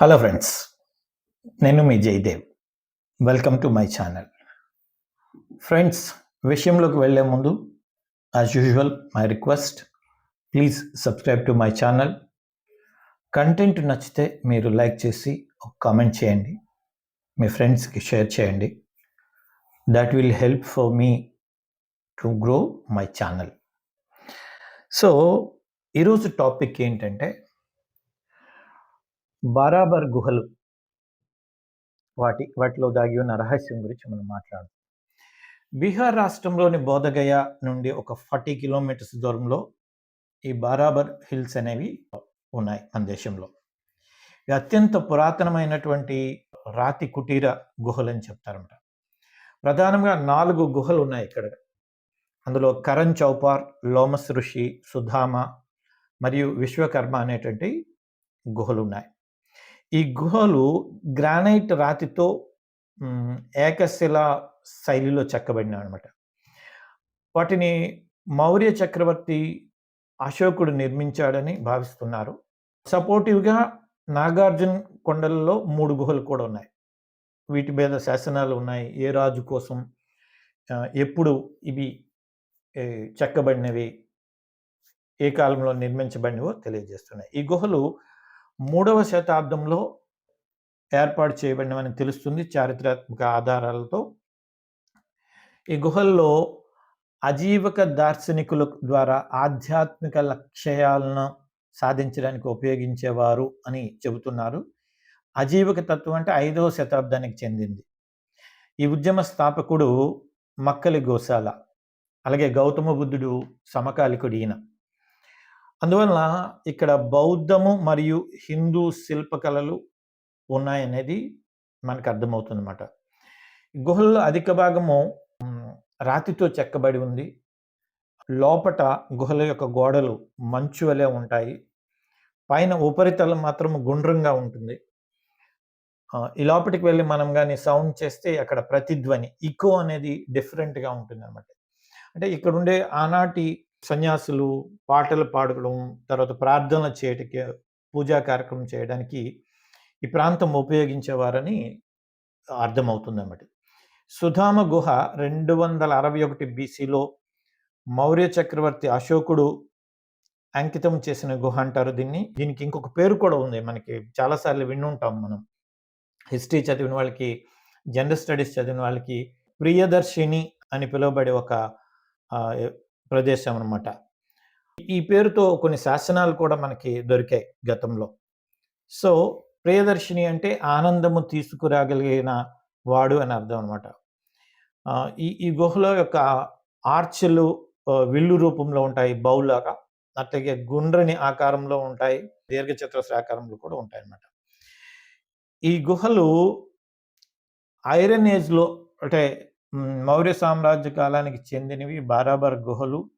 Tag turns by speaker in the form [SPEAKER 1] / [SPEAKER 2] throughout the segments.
[SPEAKER 1] Hello friends నేను మీ Jayadev. Welcome to my channel friends విషయంలోకి వెళ్ళే ముందు as usual my request please subscribe to my channel content నచ్చితే మీరు లైక్ చేసి ఒక కామెంట్ చేయండి. మీ ఫ్రెండ్స్కి షేర్ చేయండి. That will help for me to grow my channel so ఈరోజు టాపిక్ ఏంటంటే బారాబర్ గుహలు. వాటి వాటిలో దాగి ఉన్న రహస్యం గురించి మనం మాట్లాడదాం. బీహార్ రాష్ట్రంలోని బోధగయ నుండి ఒక ఫార్టీ కిలోమీటర్స్ దూరంలో ఈ బారాబర్ హిల్స్ అనేవి ఉన్నాయి మన దేశంలో. ఇవి అత్యంత పురాతనమైనటువంటి రాతి కుటీర గుహలు అని చెప్తారంట. ప్రధానంగా నాలుగు గుహలు ఉన్నాయి ఇక్కడ. అందులో కరణ్ చౌపార్ లోమస్ ఋషి సుధామ మరియు విశ్వకర్మ అనేటువంటి గుహలు ఉన్నాయి. ఈ గుహలు గ్రానైట్ రాతితో ఏకశిల శైలిలో చెక్కబడినవి అనమాట వాటిని మౌర్య చక్రవర్తి అశోకుడు నిర్మించాడని భావిస్తున్నారు. సపోర్టివ్గా నాగార్జున కొండలలో మూడు గుహలు కూడా ఉన్నాయి. వీటి మీద శాసనాలు ఉన్నాయి. ఏ రాజు కోసం ఎప్పుడు ఇవి చెక్కబడినవి ఏ కాలంలో నిర్మించబడినవో తెలియజేస్తున్నాయి. ఈ గుహలు మూడవ శతాబ్దంలో ఏర్పాటు చేయబడినవని తెలుస్తుంది చారిత్రాత్మక ఆధారాలతో. ఈ గుహల్లో అజీవక దార్శనికుల ద్వారా ఆధ్యాత్మిక లక్ష్యాలను సాధించడానికి ఉపయోగించేవారు అని చెబుతున్నారు. అజీవక తత్వం అంటే ఐదవ శతాబ్దానికి చెందింది. ఈ ఉద్యమ స్థాపకుడు మక్కలి గోశాల అలాగే గౌతమ బుద్ధుడు సమకాలికుడు ఈయన. అందువల్ల ఇక్కడ బౌద్ధము మరియు హిందూ శిల్పకళలు ఉన్నాయనేది మనకు అర్థమవుతుంది అనమాట గుహల్లో అధిక భాగము రాతితో చెక్కబడి ఉంది. లోపట గుహల యొక్క గోడలు మంచు వలె ఉంటాయి. పైన ఉపరితలం మాత్రం గుండ్రంగా ఉంటుంది. ఈ లోపలికి వెళ్ళి మనం కానీ సౌండ్ చేస్తే అక్కడ ప్రతిధ్వని ఇకో అనేది డిఫరెంట్గా ఉంటుంది అనమాట అంటే ఇక్కడ ఉండే ఆనాటి సన్యాసులు పాటలు పాడడం తర్వాత ప్రార్థనలు చేయటానికి పూజా కార్యక్రమం చేయడానికి ఈ ప్రాంతం ఉపయోగించేవారని అర్థమవుతుంది అన్నమాట సుధామ గుహ రెండు వందల అరవై ఒకటి బీసీలో మౌర్య చక్రవర్తి అశోకుడు అంకితం చేసిన గుహ అంటారు దీన్ని. దీనికి ఇంకొక పేరు కూడా ఉంది. మనకి చాలాసార్లు విన్నుంటాం మనం. హిస్టరీ చదివిన వాళ్ళకి జనరల్ స్టడీస్ చదివిన వాళ్ళకి ప్రియదర్శిని అని పిలువబడే ఒక ప్రదేశం అనమాట ఈ పేరుతో కొన్ని శాసనాలు కూడా మనకి దొరికాయి గతంలో. సో ప్రియదర్శిని అంటే ఆనందము తీసుకురాగలిగిన వాడు అని అర్థం అనమాట ఈ ఈ గుహలో యొక్క ఆర్చలు విల్లు రూపంలో ఉంటాయి బౌలాగా అట్లాగే గుండ్రని ఆకారంలో ఉంటాయి దీర్ఘచతురస్రాకారంలో కూడా ఉంటాయి అన్నమాట ఈ గుహలు ఐరన్ ఏజ్లో అంటే మౌర్య సామ్రాజ్య కాలానికి చెందినవి బారాబర్ గుహలు.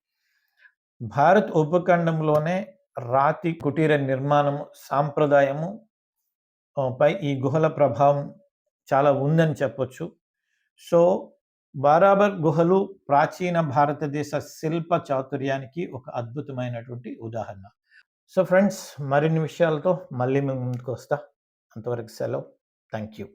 [SPEAKER 1] భారత్ ఉపఖండంలోనే రాతి కుటీర నిర్మాణము సాంప్రదాయము పై ఈ గుహల ప్రభావం చాలా ఉందని చెప్పొచ్చు. సో బారాబర్ గుహలు ప్రాచీన భారతదేశ శిల్ప చాతుర్యానికి ఒక అద్భుతమైనటువంటి ఉదాహరణ. సో ఫ్రెండ్స్ మరిన్ని విషయాలతో మళ్ళీ మేము ముందుకు వస్తా. అంతవరకు సెలవు. Thank you